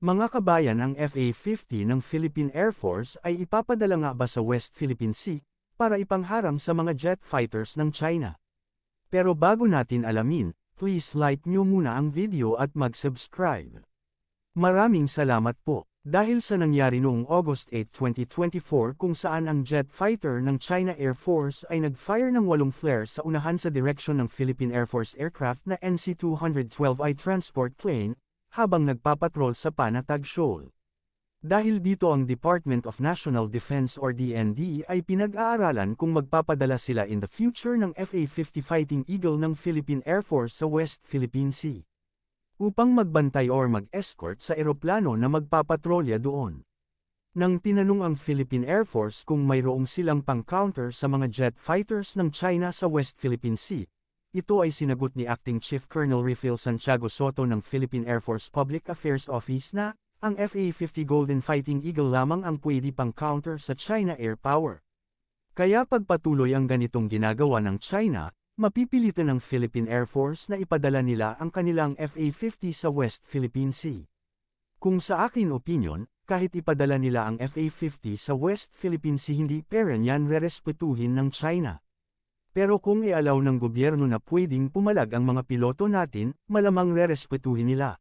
Mga kabayan ang FA-50 ng Philippine Air Force ay ipapadala nga ba sa West Philippine Sea, para ipangharang sa mga jet fighters ng China. Pero bago natin alamin, please like nyo muna ang video at mag-subscribe. Maraming salamat po. Dahil sa nangyari noong August 8, 2024 kung saan ang jet fighter ng China Air Force ay nag-fire ng walong flare sa unahan sa direksyon ng Philippine Air Force aircraft na NC-212I transport plane, habang nagpapatrol sa Panatag Shoal. Dahil dito ang Department of National Defense or DND ay pinag-aaralan kung magpapadala sila in the future ng FA-50 Fighting Eagle ng Philippine Air Force sa West Philippine Sea upang magbantay or mag-escort sa eroplano na magpapatrolya doon. Nang tinanong ang Philippine Air Force kung mayroong silang pang-counter sa mga jet fighters ng China sa West Philippine Sea, ito ay sinagot ni Acting Chief Colonel Rifil Santiago Soto ng Philippine Air Force Public Affairs Office na, ang FA-50 Golden Fighting Eagle lamang ang pwede pang-counter sa China Air Power. Kaya pagpatuloy ang ganitong ginagawa ng China, mapipilitan ng Philippine Air Force na ipadala nila ang kanilang FA-50 sa West Philippine Sea. Kung sa akin opinion, kahit ipadala nila ang FA-50 sa West Philippine Sea hindi peren yan rerespetuhin ng China. Pero kung ialaw ng gobyerno na pwedeng pumalag ang mga piloto natin, malamang rerespetuhin nila.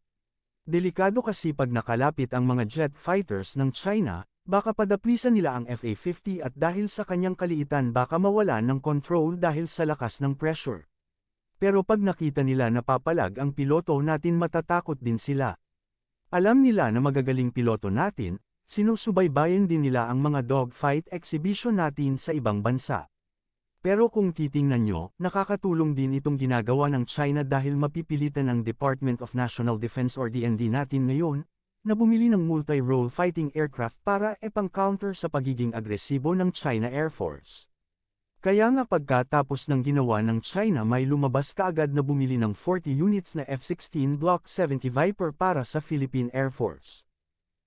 Delikado kasi pag nakalapit ang mga jet fighters ng China, Baka padaplisan nila ang FA-50 at dahil sa kanyang kaliitan baka mawalan ng control dahil sa lakas ng pressure. Pero pag nakita nila na papalag ang piloto natin matatakot din sila. Alam nila na magagaling piloto natin, sinusubaybayan din nila ang mga dogfight exhibition natin sa ibang bansa. Pero kung titingnan nyo, nakakatulong din itong ginagawa ng China dahil mapipilitan ng Department of National Defense or DND natin ngayon, na bumili ng multi-role fighting aircraft para epang-counter sa pagiging agresibo ng China Air Force. Kaya nga pagkatapos ng ginawa ng China may lumabas kaagad na bumili ng 40 units na F-16 Block 70 Viper para sa Philippine Air Force.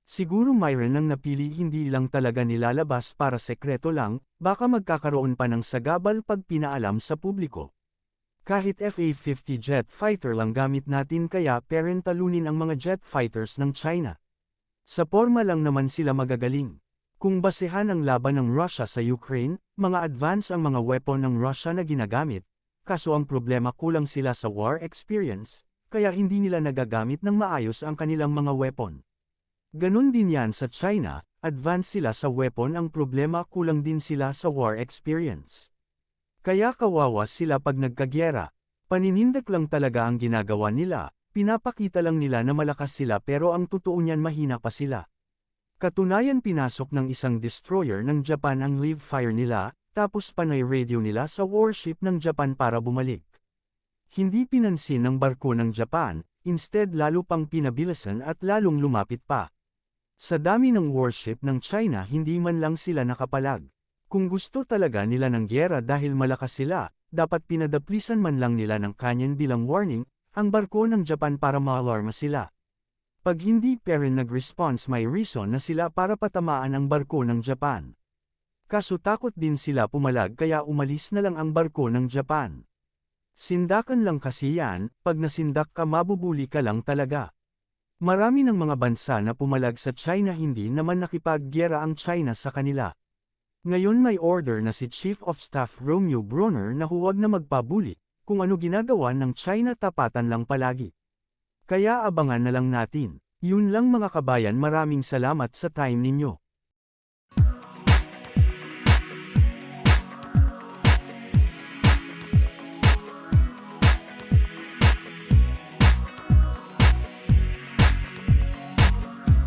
Siguro mayroon nang napili hindi lang talaga nilalabas para sekreto lang, baka magkakaroon pa ng sagabal pag pinaalam sa publiko. Kahit FA-50 jet fighter lang gamit natin kaya parent talunin ang mga jet fighters ng China. Sa forma lang naman sila magagaling. Kung basehan ang laban ng Russia sa Ukraine, mga advance ang mga weapon ng Russia na ginagamit, kaso ang problema kulang sila sa war experience, kaya hindi nila nagagamit ng maayos ang kanilang mga weapon. Ganon din yan sa China, advance sila sa weapon ang problema kulang din sila sa war experience. Kaya kawawa sila pag nagkagyera. Paninindak lang talaga ang ginagawa nila, pinapakita lang nila na malakas sila pero ang totoo niyan mahina pa sila. Katunayan pinasok ng isang destroyer ng Japan ang live fire nila, tapos panay radio nila sa warship ng Japan para bumalik. Hindi pinansin ng barko ng Japan, instead lalo pang pinabilasan at lalong lumapit pa. Sa dami ng warship ng China hindi man lang sila nakapalag. Kung gusto talaga nila ng gyera dahil malakas sila, dapat pinadaplisan man lang nila ng kanyan bilang warning, ang barko ng Japan para maalarma sila. Pag hindi pero nag-response may reason na sila para patamaan ang barko ng Japan. Kaso takot din sila pumalag kaya umalis na lang ang barko ng Japan. Sindakan lang kasi yan, pag nasindak ka mabubuli ka lang talaga. Marami ng mga bansa na pumalag sa China hindi naman nakipaggyera ang China sa kanila. Ngayon may order na si Chief of Staff Romeo Brunner na huwag na magpabuli, kung ano ginagawa ng China tapatan lang palagi. Kaya abangan na lang natin. Yun lang mga kabayan maraming salamat sa time ninyo.